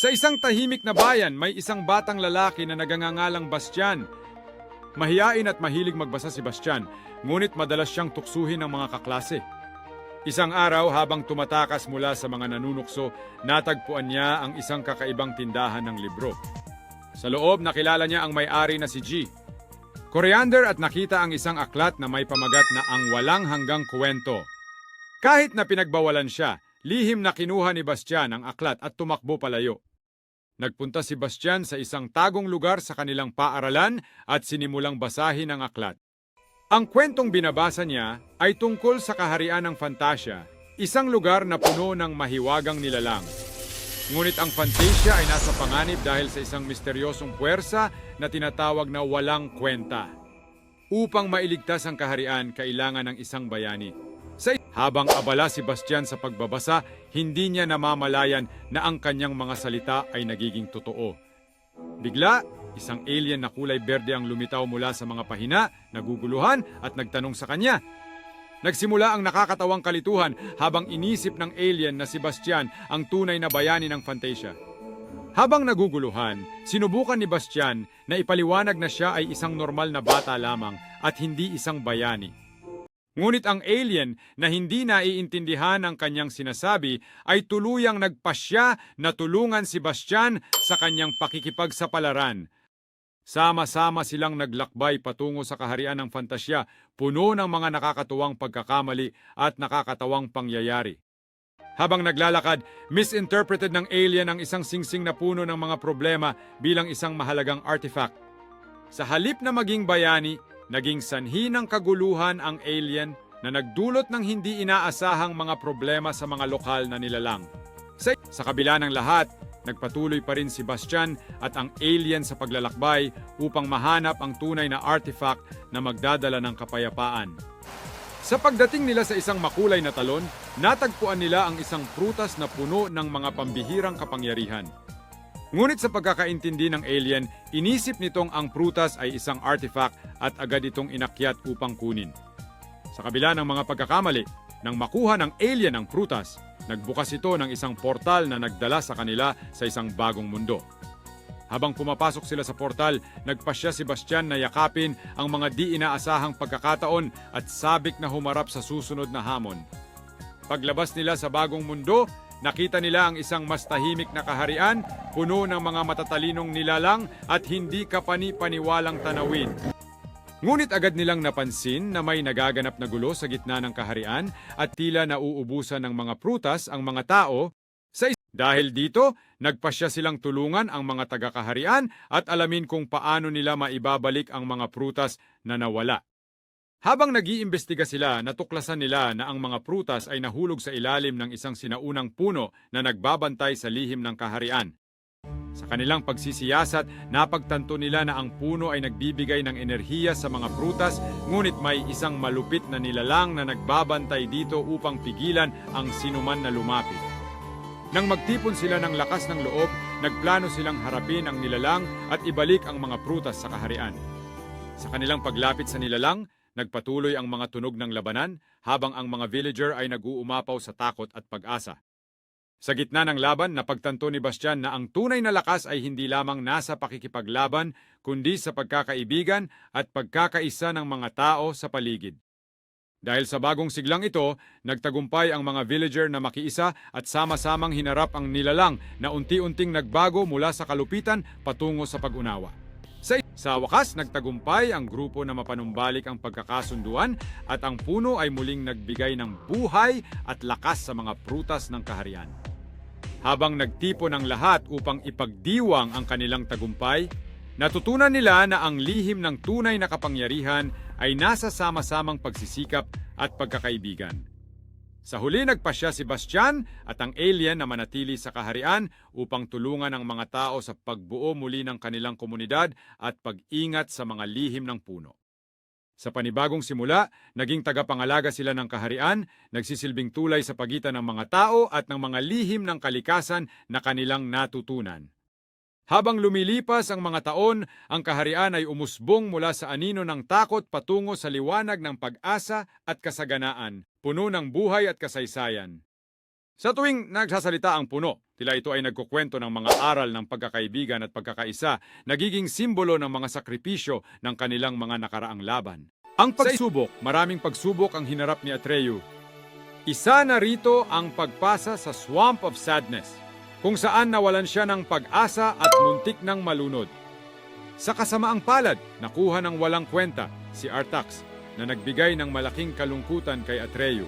Sa isang tahimik na bayan, may isang batang lalaki na nagangangalang Bastian. Mahiyain at mahilig magbasa si Bastian, ngunit madalas siyang tuksuhin ng mga kaklase. Isang araw habang tumatakas mula sa mga nanunukso, natagpuan niya ang isang kakaibang tindahan ng libro. Sa loob, nakilala niya ang may-ari na si G. Coriander at nakita ang isang aklat na may pamagat na ang walang hanggang kwento. Kahit na pinagbawalan siya, lihim na kinuha ni Bastian ang aklat at tumakbo palayo. Nagpunta si Bastian sa isang tagong lugar sa kanilang paaralan at sinimulang basahin ang aklat. Ang kwentong binabasa niya ay tungkol sa kaharian ng Fantasia, isang lugar na puno ng mahiwagang nilalang. Ngunit ang Fantasia ay nasa panganib dahil sa isang misteryosong puwersa na tinatawag na walang kwenta. Upang mailigtas ang kaharian, kailangan ng isang bayani. Sa habang abala si Bastian sa pagbabasa, hindi niya namamalayan na ang kanyang mga salita ay nagiging totoo. Bigla, isang alien na kulay berde ang lumitaw mula sa mga pahina, naguguluhan at nagtanong sa kanya. Nagsimula ang nakakatawang kalituhan habang inisip ng alien na si Bastian ang tunay na bayani ng Fantasia. Habang naguguluhan, sinubukan ni Bastian na ipaliwanag na siya ay isang normal na bata lamang at hindi isang bayani. Ngunit ang alien na hindi naiintindihan ang kanyang sinasabi ay tuluyang nagpasya na tulungan si Bastian sa kanyang pakikipagsapalaran. Sama-sama silang naglakbay patungo sa kaharian ng fantasya, puno ng mga nakakatuwang pagkakamali at nakakatawang pangyayari. Habang naglalakad, misinterpreted ng alien ang isang singsing na puno ng mga problema bilang isang mahalagang artifact. Sa halip na maging bayani, naging sanhi ng kaguluhan ang alien na nagdulot ng hindi inaasahang mga problema sa mga lokal na nilalang. Sa, sa kabila ng lahat, nagpatuloy pa rin si Bastian at ang alien sa paglalakbay upang mahanap ang tunay na artifact na magdadala ng kapayapaan. Sa pagdating nila sa isang makulay na talon, natagpuan nila ang isang prutas na puno ng mga pambihirang kapangyarihan. Ngunit sa pagkakaintindi ng alien, inisip nitong ang prutas ay isang artifact at agad itong inakyat upang kunin. Sa kabila ng mga pagkakamali, nang makuha ng alien ang prutas, nagbukas ito ng isang portal na nagdala sa kanila sa isang bagong mundo. Habang pumapasok sila sa portal, nagpasya si Bastian na yakapin ang mga di inaasahang pagkakataon at sabik na humarap sa susunod na hamon. Paglabas nila sa bagong mundo, nakita nila ang isang mas tahimik na kaharian, puno ng mga matatalinong nilalang at hindi kapani-paniwalang tanawin. Ngunit agad nilang napansin na may nagaganap na gulo sa gitna ng kaharian at tila nauubusan ng mga prutas ang mga tao sa Dahil dito, nagpasya silang tulungan ang mga taga-kaharian at alamin kung paano nila maibabalik ang mga prutas na nawala. Habang nag-iimbestiga sila, natuklasan nila na ang mga prutas ay nahulog sa ilalim ng isang sinaunang puno na nagbabantay sa lihim ng kaharian. Sa kanilang pagsisiyasat, napagtanto nila na ang puno ay nagbibigay ng enerhiya sa mga prutas, ngunit may isang malupit na nilalang na nagbabantay dito upang pigilan ang sinuman na lumapit. Nang magtipon sila ng lakas ng loob, nagplano silang harapin ang nilalang at ibalik ang mga prutas sa kaharian. Sa kanilang paglapit sa nilalang, nagpatuloy ang mga tunog ng labanan habang ang mga villager ay nag-uumapaw sa takot at pag-asa. Sa gitna ng laban, napagtanto ni Bastian na ang tunay na lakas ay hindi lamang nasa pakikipaglaban, kundi sa pagkakaibigan at pagkakaisa ng mga tao sa paligid. Dahil sa bagong siglang ito, nagtagumpay ang mga villager na makiisa at sama-samang hinarap ang nilalang na unti-unting nagbago mula sa kalupitan patungo sa pag-unawa. Sa, sa wakas, nagtagumpay ang grupo na mapanumbalik ang pagkakasunduan at ang puno ay muling nagbigay ng buhay at lakas sa mga prutas ng kaharian. Habang nagtipon ang lahat upang ipagdiwang ang kanilang tagumpay, natutunan nila na ang lihim ng tunay na kapangyarihan ay nasa sama-samang pagsisikap at pagkakaibigan. Sa huli nagpasya si Bastian at ang alien na manatili sa kaharian upang tulungan ang mga tao sa pagbuo muli ng kanilang komunidad at pag-ingat sa mga lihim ng puno. Sa panibagong simula, naging tagapangalaga sila ng kaharian, nagsisilbing tulay sa pagitan ng mga tao at ng mga lihim ng kalikasan na kanilang natutunan. Habang lumilipas ang mga taon, ang kaharian ay umusbong mula sa anino ng takot patungo sa liwanag ng pag-asa at kasaganaan, puno ng buhay at kasaysayan. Sa tuwing nagsasalita ang puno, tila ito ay nagkukwento ng mga aral ng pagkakaibigan at pagkakaisa, nagiging simbolo ng mga sakripisyo ng kanilang mga nakaraang laban. Ang pagsubok, maraming pagsubok ang hinarap ni Atreyu. Isa na rito ang pagpasa sa Swamp of Sadness, kung saan nawalan siya ng pag-asa at muntik ng malunod. Sa kasamaang palad, nakuha ng walang kwenta si Artax na nagbigay ng malaking kalungkutan kay Atreyu.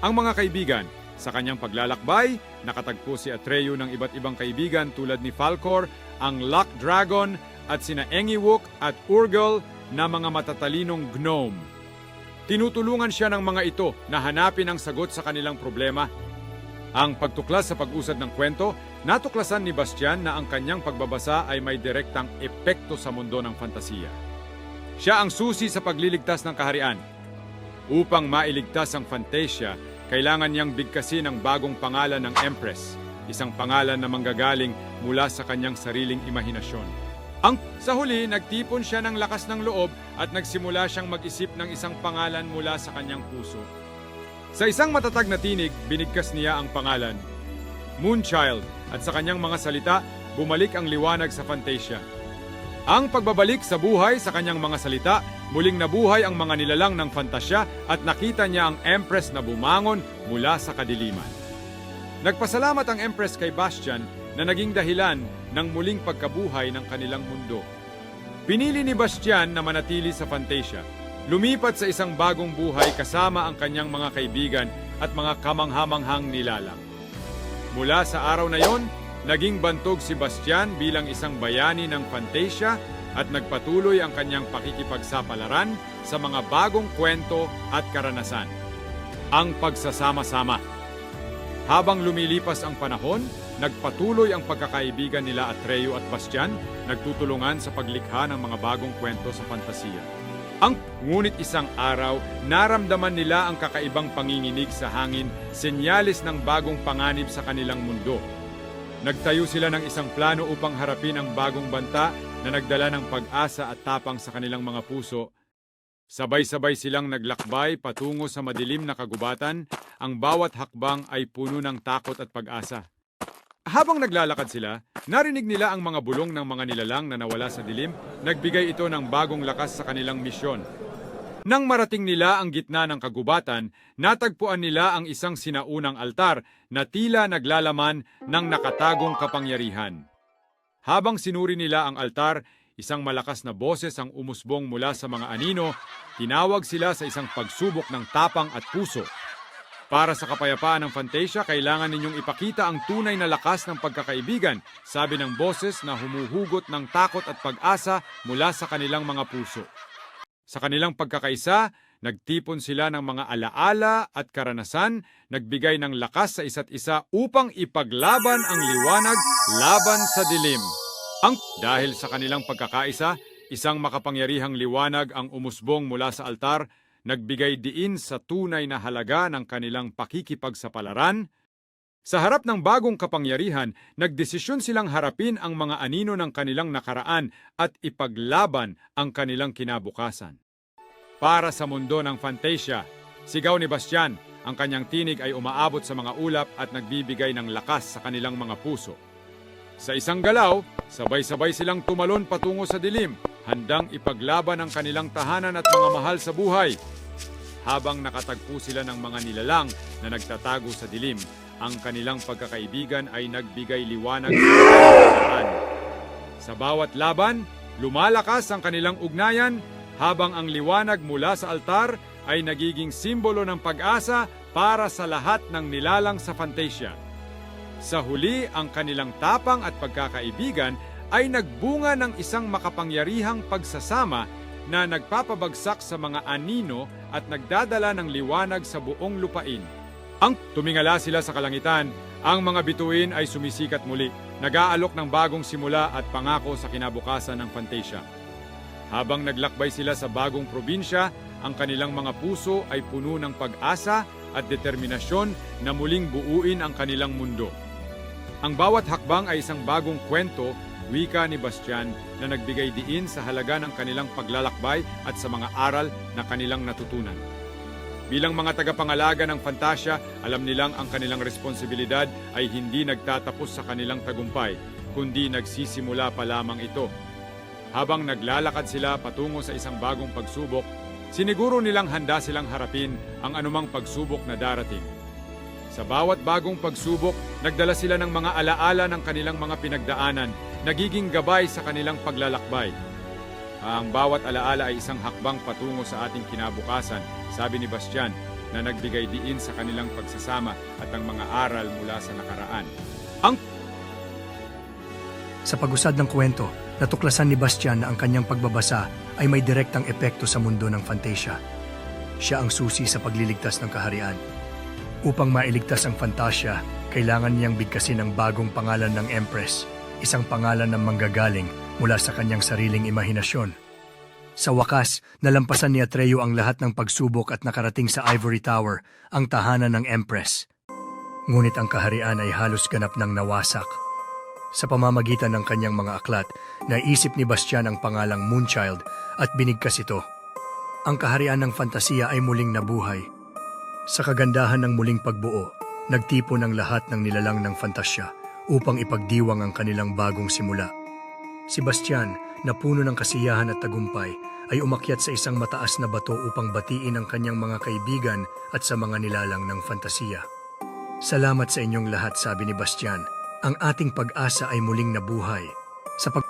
Ang mga kaibigan, sa kanyang paglalakbay, nakatagpo si Atreyu ng iba't ibang kaibigan tulad ni Falcor, ang Lock Dragon at sina Engiwook at Urgel na mga matatalinong gnome. Tinutulungan siya ng mga ito na hanapin ang sagot sa kanilang problema. Ang pagtuklas sa pag-usad ng kwento, natuklasan ni Bastian na ang kanyang pagbabasa ay may direktang epekto sa mundo ng fantasiya. Siya ang susi sa pagliligtas ng kaharian. Upang mailigtas ang Fantasia, kailangan niyang bigkasin ang bagong pangalan ng Empress, isang pangalan na manggagaling mula sa kanyang sariling imahinasyon. Ang sa huli, nagtipon siya ng lakas ng loob at nagsimula siyang mag-isip ng isang pangalan mula sa kanyang puso. Sa isang matatag na tinig, binigkas niya ang pangalan, Moonchild, at sa kanyang mga salita, bumalik ang liwanag sa Fantasia. Ang pagbabalik sa buhay sa kanyang mga salita, muling nabuhay ang mga nilalang ng fantasya at nakita niya ang Empress na bumangon mula sa kadiliman. Nagpasalamat ang Empress kay Bastian na naging dahilan ng muling pagkabuhay ng kanilang mundo. Pinili ni Bastian na manatili sa Fantasia, lumipat sa isang bagong buhay kasama ang kanyang mga kaibigan at mga kamanghamanghang nilalang. Mula sa araw na yon, naging bantog si Bastian bilang isang bayani ng Fantasia at nagpatuloy ang kanyang pakikipagsapalaran sa mga bagong kwento at karanasan. Ang pagsasama-sama. Habang lumilipas ang panahon, nagpatuloy ang pagkakaibigan nila Atreo at Bastian, nagtutulungan sa paglikha ng mga bagong kwento sa fantasiya. Ang ngunit isang araw, naramdaman nila ang kakaibang panginginig sa hangin, senyales ng bagong panganib sa kanilang mundo. Nagtayo sila ng isang plano upang harapin ang bagong banta na nagdala ng pag-asa at tapang sa kanilang mga puso. Sabay-sabay silang naglakbay patungo sa madilim na kagubatan, ang bawat hakbang ay puno ng takot at pag-asa. Habang naglalakad sila, narinig nila ang mga bulong ng mga nilalang na nawala sa dilim, nagbigay ito ng bagong lakas sa kanilang misyon. Nang marating nila ang gitna ng kagubatan, natagpuan nila ang isang sinaunang altar na tila naglalaman ng nakatagong kapangyarihan. Habang sinuri nila ang altar, isang malakas na boses ang umusbong mula sa mga anino, tinawag sila sa isang pagsubok ng tapang at puso. Para sa kapayapaan ng Fantasia, kailangan ninyong ipakita ang tunay na lakas ng pagkakaibigan, sabi ng boses na humuhugot ng takot at pag-asa mula sa kanilang mga puso. Sa kanilang pagkakaisa, nagtipon sila ng mga alaala at karanasan, nagbigay ng lakas sa isa't isa upang ipaglaban ang liwanag laban sa dilim. Ang dahil sa kanilang pagkakaisa, isang makapangyarihang liwanag ang umusbong mula sa altar, nagbigay diin sa tunay na halaga ng kanilang pakikipagsapalaran. Sa harap ng bagong kapangyarihan, nagdesisyon silang harapin ang mga anino ng kanilang nakaraan at ipaglaban ang kanilang kinabukasan. Para sa mundo ng Fantasia, sigaw ni Bastian, ang kanyang tinig ay umaabot sa mga ulap at nagbibigay ng lakas sa kanilang mga puso. Sa isang galaw, sabay-sabay silang tumalon patungo sa dilim, handang ipaglaban ang kanilang tahanan at mga mahal sa buhay. Habang nakatagpo sila ng mga nilalang na nagtatago sa dilim, ang kanilang pagkakaibigan ay nagbigay liwanag sa Sa bawat laban, lumalakas ang kanilang ugnayan habang ang liwanag mula sa altar ay nagiging simbolo ng pag-asa para sa lahat ng nilalang sa Fantasia. Sa huli, ang kanilang tapang at pagkakaibigan ay nagbunga ng isang makapangyarihang pagsasama na nagpapabagsak sa mga anino at nagdadala ng liwanag sa buong lupain. Ang tumingala sila sa kalangitan, ang mga bituin ay sumisikat muli, nag-aalok ng bagong simula at pangako sa kinabukasan ng Fantasia. Habang naglakbay sila sa bagong probinsya, ang kanilang mga puso ay puno ng pag-asa at determinasyon na muling buuin ang kanilang mundo. Ang bawat hakbang ay isang bagong kwento, wika ni Bastian na nagbigay diin sa halaga ng kanilang paglalakbay at sa mga aral na kanilang natutunan. Bilang mga tagapangalaga ng Fantasia, alam nilang ang kanilang responsibilidad ay hindi nagtatapos sa kanilang tagumpay, kundi nagsisimula pa lamang ito. Habang naglalakad sila patungo sa isang bagong pagsubok, siniguro nilang handa silang harapin ang anumang pagsubok na darating. Sa bawat bagong pagsubok, nagdala sila ng mga alaala ng kanilang mga pinagdaanan, nagiging gabay sa kanilang paglalakbay. Ang bawat alaala ay isang hakbang patungo sa ating kinabukasan, sabi ni Bastian, na nagbigay diin sa kanilang pagsasama at ang mga aral mula sa nakaraan. Sa pagusad ng kwento, natuklasan ni Bastian na ang kanyang pagbabasa ay may direktang epekto sa mundo ng Fantasia. Siya ang susi sa pagliligtas ng kaharian. Upang mailigtas ang Fantasia, kailangan niyang bigkasin ang bagong pangalan ng Empress, isang pangalan ng manggagaling mula sa kanyang sariling imahinasyon. Sa wakas, nalampasan ni Atreo ang lahat ng pagsubok at nakarating sa Ivory Tower, ang tahanan ng Empress. Ngunit ang kaharian ay halos ganap ng nawasak. Sa pamamagitan ng kanyang mga aklat, naisip ni Bastian ang pangalang Moonchild at binigkas ito. Ang kaharian ng fantasiya ay muling nabuhay. Sa kagandahan ng muling pagbuo, nagtipon ang lahat ng nilalang ng fantasya upang ipagdiwang ang kanilang bagong simula. Si Bastian, na puno ng kasiyahan at tagumpay, ay umakyat sa isang mataas na bato upang batiin ang kanyang mga kaibigan at sa mga nilalang ng fantasiya. Salamat sa inyong lahat, sabi ni Bastian. Ang ating pag-asa ay muling nabuhay. Sa pag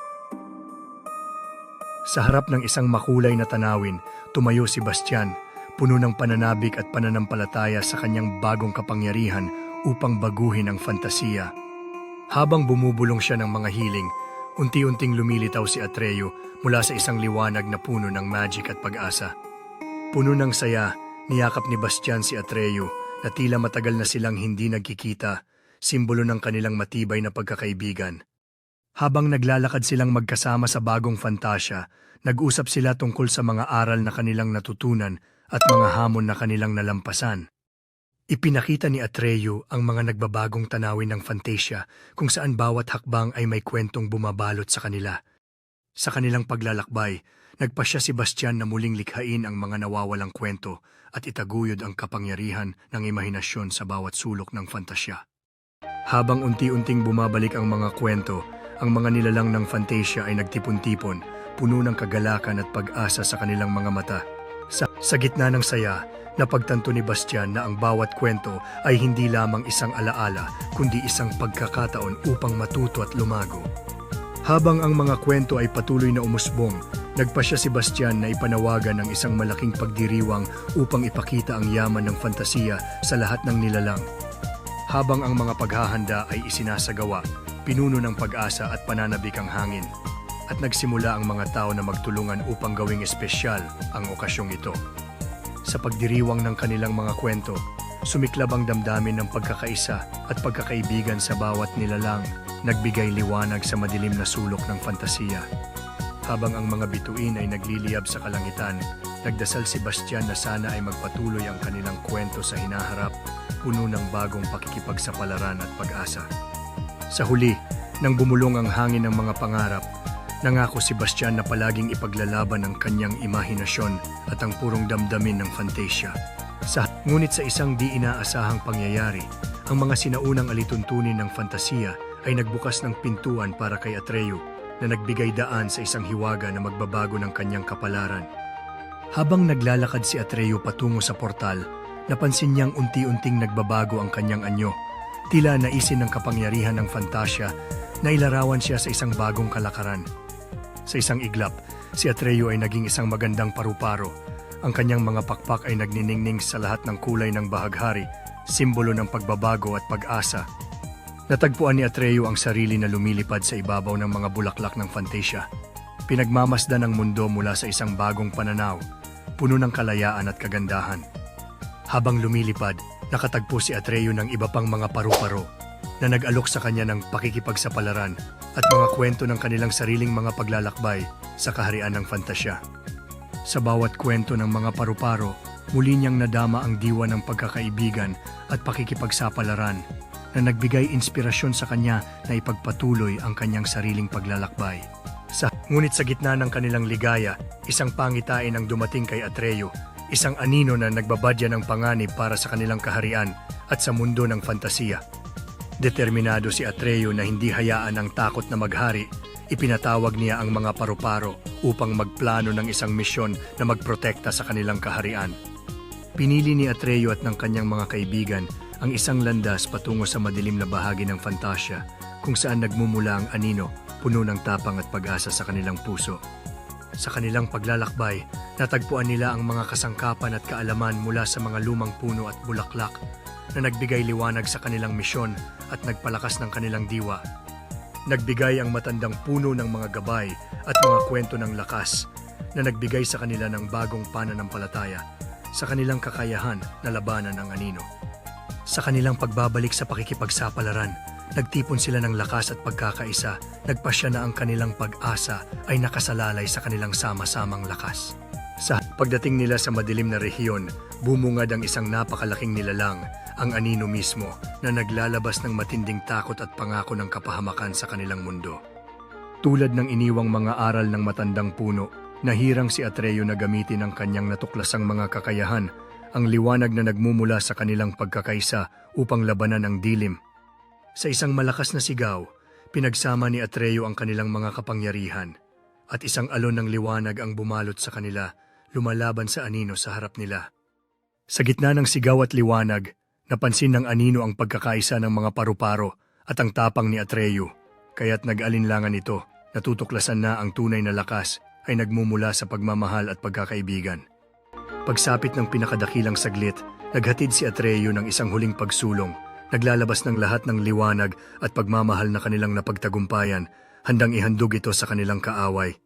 Sa harap ng isang makulay na tanawin, tumayo si Bastian, puno ng pananabik at pananampalataya sa kanyang bagong kapangyarihan upang baguhin ang fantasiya. Habang bumubulong siya ng mga hiling, unti-unting lumilitaw si Atreo mula sa isang liwanag na puno ng magic at pag-asa. Puno ng saya, niyakap ni Bastian si Atreo na tila matagal na silang hindi nagkikita, simbolo ng kanilang matibay na pagkakaibigan. Habang naglalakad silang magkasama sa bagong fantasya, nag-usap sila tungkol sa mga aral na kanilang natutunan at mga hamon na kanilang nalampasan. Ipinakita ni Atreo ang mga nagbabagong tanawin ng Fantasia kung saan bawat hakbang ay may kwentong bumabalot sa kanila. Sa kanilang paglalakbay, nagpasya si Bastian na muling likhain ang mga nawawalang kwento at itaguyod ang kapangyarihan ng imahinasyon sa bawat sulok ng fantasya. Habang unti-unting bumabalik ang mga kwento, ang mga nilalang ng Fantasia ay nagtipon-tipon, puno ng kagalakan at pag-asa sa kanilang mga mata. Sa, gitna ng saya, napagtanto ni Bastian na ang bawat kwento ay hindi lamang isang alaala, kundi isang pagkakataon upang matuto at lumago. Habang ang mga kwento ay patuloy na umusbong, nagpasya si Bastian na ipanawagan ng isang malaking pagdiriwang upang ipakita ang yaman ng fantasiya sa lahat ng nilalang. Habang ang mga paghahanda ay isinasagawa, pinuno ng pag-asa at pananabik ang hangin. At nagsimula ang mga tao na magtulungan upang gawing espesyal ang okasyong ito. Sa pagdiriwang ng kanilang mga kwento, sumiklab ang damdamin ng pagkakaisa at pagkakaibigan sa bawat nilalang, nagbigay liwanag sa madilim na sulok ng fantasiya. Habang ang mga bituin ay nagliliyab sa kalangitan, nagdasal si Bastian na sana ay magpatuloy ang kanilang kwento sa hinaharap, puno ng bagong pakikipagsapalaran at pag-asa. Sa huli, nang bumulong ang hangin ng mga pangarap, nangako si Bastian na palaging ipaglalaban ang kanyang imahinasyon at ang purong damdamin ng Fantasia. Sa, ngunit sa isang di inaasahang pangyayari, ang mga sinaunang alituntunin ng fantasiya ay nagbukas ng pintuan para kay Atreo na nagbigay daan sa isang hiwaga na magbabago ng kanyang kapalaran. Habang naglalakad si Atreo patungo sa portal, napansin niyang unti-unting nagbabago ang kanyang anyo. Tila naisin ng kapangyarihan ng Fantasia na ilarawan siya sa isang bagong kalakaran. Sa isang iglap, si Atreo ay naging isang magandang paru-paro. Ang kanyang mga pakpak ay nagniningning sa lahat ng kulay ng bahaghari, simbolo ng pagbabago at pag-asa. Natagpuan ni Atreo ang sarili na lumilipad sa ibabaw ng mga bulaklak ng Fantasia. Pinagmamasdan ang mundo mula sa isang bagong pananaw, puno ng kalayaan at kagandahan. Habang lumilipad, nakatagpo si Atreo ng iba pang mga paru-paro na nag-alok sa kanya ng pakikipagsapalaran at mga kwento ng kanilang sariling mga paglalakbay sa kaharian ng fantasya. Sa bawat kwento ng mga paru-paro, muli niyang nadama ang diwa ng pagkakaibigan at pakikipagsapalaran na nagbigay inspirasyon sa kanya na ipagpatuloy ang kanyang sariling paglalakbay. Sa, ngunit sa gitna ng kanilang ligaya, isang pangitain ang dumating kay Atreo, isang anino na nagbabadya ng panganib para sa kanilang kaharian at sa mundo ng fantasiya. Determinado si Atreo na hindi hayaan ang takot na maghari, ipinatawag niya ang mga paru-paro upang magplano ng isang misyon na magprotekta sa kanilang kaharian. Pinili ni Atreo at ng kanyang mga kaibigan ang isang landas patungo sa madilim na bahagi ng Fantasia kung saan nagmumula ang anino, puno ng tapang at pag-asa sa kanilang puso. Sa kanilang paglalakbay, natagpuan nila ang mga kasangkapan at kaalaman mula sa mga lumang puno at bulaklak na nagbigay liwanag sa kanilang misyon at nagpalakas ng kanilang diwa. Nagbigay ang matandang puno ng mga gabay at mga kwento ng lakas na nagbigay sa kanila ng bagong pananampalataya sa kanilang kakayahan na labanan ang anino. Sa kanilang pagbabalik sa pakikipagsapalaran, nagtipon sila ng lakas at pagkakaisa, nagpasya na ang kanilang pag-asa ay nakasalalay sa kanilang sama-samang lakas. Sa pagdating nila sa madilim na rehiyon, bumungad ang isang napakalaking nilalang, ang anino mismo, na naglalabas ng matinding takot at pangako ng kapahamakan sa kanilang mundo. Tulad ng iniwang mga aral ng matandang puno, nahirang si Atreo na gamitin ang kanyang natuklasang mga kakayahan, ang liwanag na nagmumula sa kanilang pagkakaisa upang labanan ang dilim. Sa isang malakas na sigaw, pinagsama ni Atreo ang kanilang mga kapangyarihan, at isang alon ng liwanag ang bumalot sa kanila, lumalaban sa anino sa harap nila. Sa gitna ng sigaw at liwanag, napansin ng anino ang pagkakaisa ng mga paru-paro at ang tapang ni Atreo, kaya't nag-alinlangan ito, natutuklasan na ang tunay na lakas ay nagmumula sa pagmamahal at pagkakaibigan. Pagsapit ng pinakadakilang saglit, naghatid si Atreo ng isang huling pagsulong, naglalabas ng lahat ng liwanag at pagmamahal na kanilang napagtagumpayan, handang ihandog ito sa kanilang kaaway.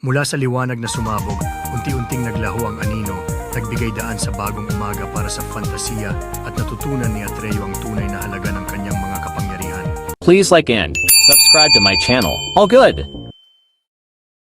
Mula sa liwanag na sumabog, unti-unting naglaho ang anino, nagbigay daan sa bagong umaga para sa fantasiya at natutunan ni Atreo ang tunay na halaga ng kanyang mga kapangyarihan. Please like and subscribe to my channel. All good.